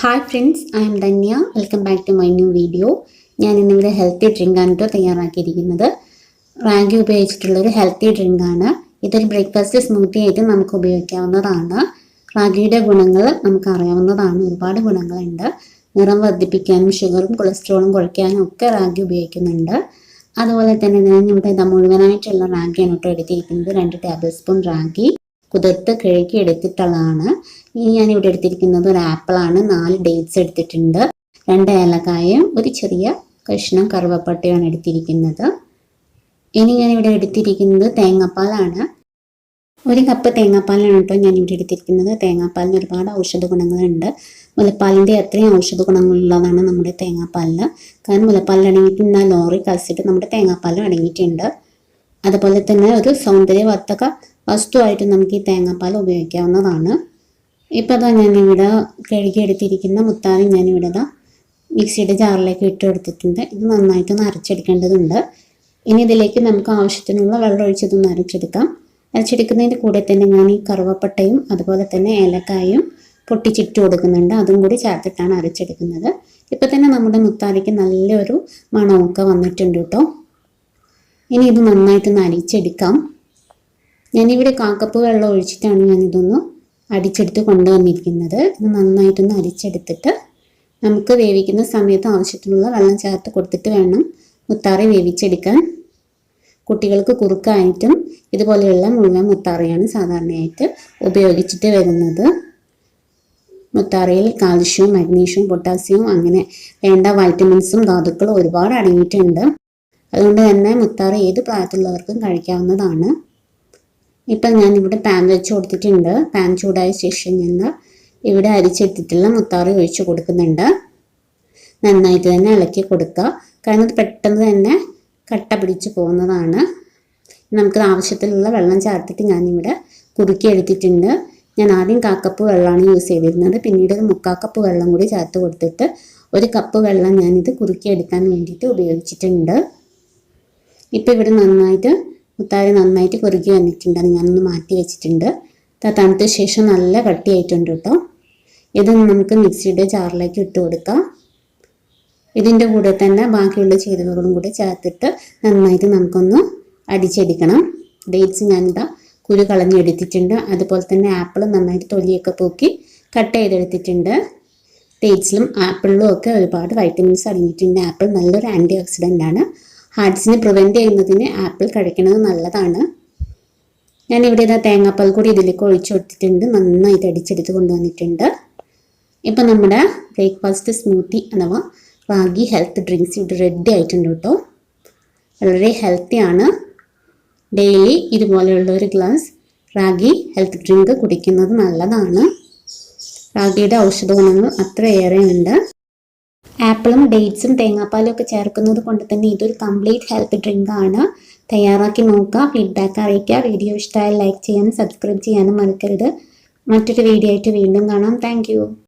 Hi friends I'm Dhanya welcome back to my new video ഞാൻ ഇന്നിവിടെ healthy drink ആണ് കേട്ടോ തയ്യാറാക്കിയിരിക്കുന്നത്. റാഗി ഉപയോഗിച്ചിട്ടുള്ള ഒരു ഹെൽത്തി ഡ്രിങ്ക് ആണ്. ഇതൊരു ബ്രേക്ക്ഫാസ്റ്റ് സ്മൂത്തി ആയിട്ട് നമുക്ക് ഉപയോഗിക്കാവുന്നതാണ്. റാഗിയുടെ ഗുണങ്ങൾ നമുക്ക് അറിയാവുന്നതാണ്. ഒരുപാട് ഗുണങ്ങളുണ്ട്. നിറം വർദ്ധിപ്പിക്കാനും ഷുഗറും കൊളസ്ട്രോളും കുറയ്ക്കാനും ഒക്കെ റാഗി ഉപയോഗിക്കുന്നുണ്ട്. അതുപോലെ തന്നെ ഞാൻ ഇവിടെ മുഴുവനായിട്ടുള്ള റാഗിയാണ് കേട്ടോ എടുത്തിരിക്കുന്നത്. രണ്ട് ടേബിൾ സ്പൂൺ റാഗി. കുതിർത്ത് കിഴക്കി എടുത്തിട്ടുള്ളതാണ്. ഇനി ഞാൻ ഇവിടെ എടുത്തിരിക്കുന്നത് ഒരു ആപ്പിളാണ്. നാല് ഡേറ്റ്സ് എടുത്തിട്ടുണ്ട്. രണ്ട് ഏലക്കായും ഒരു ചെറിയ കഷ്ണം കറുവപ്പട്ടയാണ് എടുത്തിരിക്കുന്നത്. ഇനി ഞാൻ ഇവിടെ എടുത്തിരിക്കുന്നത് തേങ്ങാപ്പാലാണ്. ഒരു കപ്പ് തേങ്ങാപ്പാലാണ് കേട്ടോ ഞാൻ ഇവിടെ എടുത്തിരിക്കുന്നത്. തേങ്ങാപ്പാലിന് ഒരുപാട് ഔഷധ ഗുണങ്ങളുണ്ട്. മുലപ്പാലിന്റെ അത്രയും ഔഷധ ഗുണങ്ങളുള്ളതാണ് നമ്മുടെ തേങ്ങാപ്പാലിന്. കാരണം മുലപ്പാലിൽ അടങ്ങിയിട്ടുള്ള ലോറിക് ആസിഡ് നമ്മുടെ തേങ്ങാപ്പാലിൽ അടങ്ങിയിട്ടുണ്ട്. അതുപോലെ തന്നെ ഒരു സൗന്ദര്യവർദ്ധക വസ്തുവായിട്ട് നമുക്ക് ഈ തേങ്ങാപ്പാൽ ഉപയോഗിക്കാവുന്നതാണ്. ഇപ്പോൾ അതാ ഞാനിവിടെ കഴുകിയെടുത്തിരിക്കുന്ന മുത്താറി ഞാനിവിടെ ഇതാ മിക്സിയുടെ ജാറിലേക്ക് ഇട്ട് കൊടുത്തിട്ടുണ്ട്. ഇത് നന്നായിട്ടൊന്ന് അരച്ചെടുക്കേണ്ടതുണ്ട് ഇനി ഇതിലേക്ക് നമുക്ക് ആവശ്യത്തിനുള്ള വെള്ളം ഒഴിച്ചതൊന്ന് അരച്ചെടുക്കാം. അരച്ചെടുക്കുന്നതിന്റെ കൂടെ തന്നെ ഞാൻ ഈ കറുവപ്പട്ടയും അതുപോലെ തന്നെ ഏലക്കായും പൊട്ടിച്ചിട്ട് കൊടുക്കുന്നുണ്ട്. അതും കൂടി ചേർത്തിട്ടാണ് അരച്ചെടുക്കുന്നത്. ഇപ്പം തന്നെ നമ്മുടെ മുത്താലിക്ക് നല്ലൊരു മണമൊക്കെ വന്നിട്ടുണ്ട് കേട്ടോ. ഇനി ഇത് നന്നായിട്ടൊന്ന് അരിച്ചെടുക്കാം. ഞാനിവിടെ കാക്കപ്പ് വെള്ളം ഒഴിച്ചിട്ടാണ് ഞാനിതൊന്ന് അടിച്ചെടുത്ത് കൊണ്ടുവന്നിരിക്കുന്നത്. ഇത് നന്നായിട്ടൊന്ന് അരിച്ചെടുത്തിട്ട് നമുക്ക് വേവിക്കുന്ന സമയത്ത് ആവശ്യത്തിനുള്ള വെള്ളം ചേർത്ത് കൊടുത്തിട്ട് വേണം മുത്താറി വേവിച്ചെടുക്കാൻ. കുട്ടികൾക്ക് കുറുക്കായിട്ടും ഇതുപോലെയുള്ള മുഴുവൻ മുത്താറിയാണ് സാധാരണയായിട്ട് ഉപയോഗിച്ചിട്ട് വരുന്നത്. മുത്താറിയിൽ കാൽഷ്യവും മഗ്നീഷ്യവും പൊട്ടാസ്യവും അങ്ങനെ വേണ്ട വൈറ്റമിൻസും ധാതുക്കളും ഒരുപാട് അടങ്ങിയിട്ടുണ്ട്. അതുകൊണ്ട് തന്നെ മുത്താറി ഏത് പ്രായത്തിലുള്ളവർക്കും കഴിക്കാവുന്നതാണ്. ഇപ്പം ഞാൻ ഇവിടെ പാൻ വെച്ച് കൊടുത്തിട്ടുണ്ട്. പാൻ ചൂടായ ശേഷം ഞാൻ ഇവിടെ അരിച്ചെടുത്തിട്ടുള്ള മുത്താറി ഒഴിച്ച് കൊടുക്കുന്നുണ്ട്. നന്നായിട്ട് തന്നെ ഇളക്കി കൊടുക്കുക. കാരണം ഇത് പെട്ടെന്ന് തന്നെ കട്ട പിടിച്ച് പോകുന്നതാണ്. നമുക്ക് ആവശ്യത്തിലുള്ള വെള്ളം ചേർത്തിട്ട് ഞാനിവിടെ കുറുക്കി എടുത്തിട്ടുണ്ട്. ഞാൻ ആദ്യം കാക്കപ്പ് വെള്ളമാണ് യൂസ് ചെയ്തിരുന്നത്. പിന്നീട് ഒരു മുക്കാക്കപ്പ് വെള്ളം കൂടി ചേർത്ത് കൊടുത്തിട്ട് ഒരു കപ്പ് വെള്ളം ഞാനിത് കുറുക്കി എടുക്കാൻ വേണ്ടിയിട്ട് ഉപയോഗിച്ചിട്ടുണ്ട്. ഇപ്പം ഇവിടെ നന്നായിട്ട് മുത്താറി നന്നായിട്ട് കുറുകി വന്നിട്ടുണ്ട്. അത് ഞാനൊന്ന് മാറ്റി വെച്ചിട്ടുണ്ട്. തണുത്ത ശേഷം നല്ല കട്ടിയായിട്ടുണ്ട് കേട്ടോ ഇത് നമുക്ക് മിക്സിയുടെ ജാറിലേക്ക് ഇട്ട് കൊടുക്കാം. ഇതിന്റെ കൂടെ തന്നെ ബാക്കിയുള്ള ചേരുവകളും കൂടി ചേർത്തിട്ട് നന്നായിട്ട് നമുക്കൊന്ന് അടിച്ചെടുക്കണം. ഡേറ്റ്സ് ഞാനിതാ കുരു കളഞ്ഞെടുത്തിട്ടുണ്ട് അതുപോലെ തന്നെ ആപ്പിൾ നന്നായിട്ട് തൊലിയൊക്കെ പൂക്കി കട്ട് ചെയ്തെടുത്തിട്ടുണ്ട്. ഡേറ്റ്സിലും ആപ്പിളിലും ഒക്കെ ഒരുപാട് വൈറ്റമിൻസ് അടങ്ങിയിട്ടുണ്ട്. ആപ്പിൾ നല്ലൊരു ആന്റി ഓക്സിഡന്റ് ആണ്. ഹാർട്സിനെ പ്രിവെന്റ് ചെയ്യുന്നതിന് ആപ്പിൾ കഴിക്കുന്നത് നല്ലതാണ്. ഞാനിവിടെ ഇതാ തേങ്ങാപ്പാൽ കൂടി ഇതിലേക്ക് ഒഴിച്ചു കൊടുത്തിട്ടുണ്ട്. നന്നായിട്ട് അടിച്ചെടുത്ത് കൊണ്ടുവന്നിട്ടുണ്ട്. ഇപ്പം നമ്മുടെ ബ്രേക്ക്ഫാസ്റ്റ് സ്മൂത്തി അഥവാ റാഗി ഹെൽത്ത് ഡ്രിങ്ക്സ് ഇവിടെ റെഡി ആയിട്ടുണ്ട് കേട്ടോ. വളരെ ഹെൽത്തിയാണ് ഡെയിലി ഇതുപോലെയുള്ള ഒരു ഗ്ലാസ് റാഗി ഹെൽത്ത് ഡ്രിങ്ക് കുടിക്കുന്നത് നല്ലതാണ്. റാഗിയുടെ ഔഷധ ഗുണങ്ങൾ അത്രയേറെ ഉണ്ട് ആപ്പിളും ഡേറ്റ്സും തേങ്ങാപ്പാലും ഒക്കെ ചേർക്കുന്നത് കൊണ്ട് തന്നെ ഇതൊരു കംപ്ലീറ്റ് ഹെൽത്ത് ഡ്രിങ്ക് ആണ്. തയ്യാറാക്കി നോക്കുക ഫീഡ്ബാക്ക് അറിയിക്കുക. വീഡിയോ ഇഷ്ടമായാൽ ലൈക്ക് ചെയ്യാനും സബ്സ്ക്രൈബ് ചെയ്യാനും മറക്കരുത്. മറ്റൊരു വീഡിയോ ആയിട്ട് വീണ്ടും കാണാം. താങ്ക്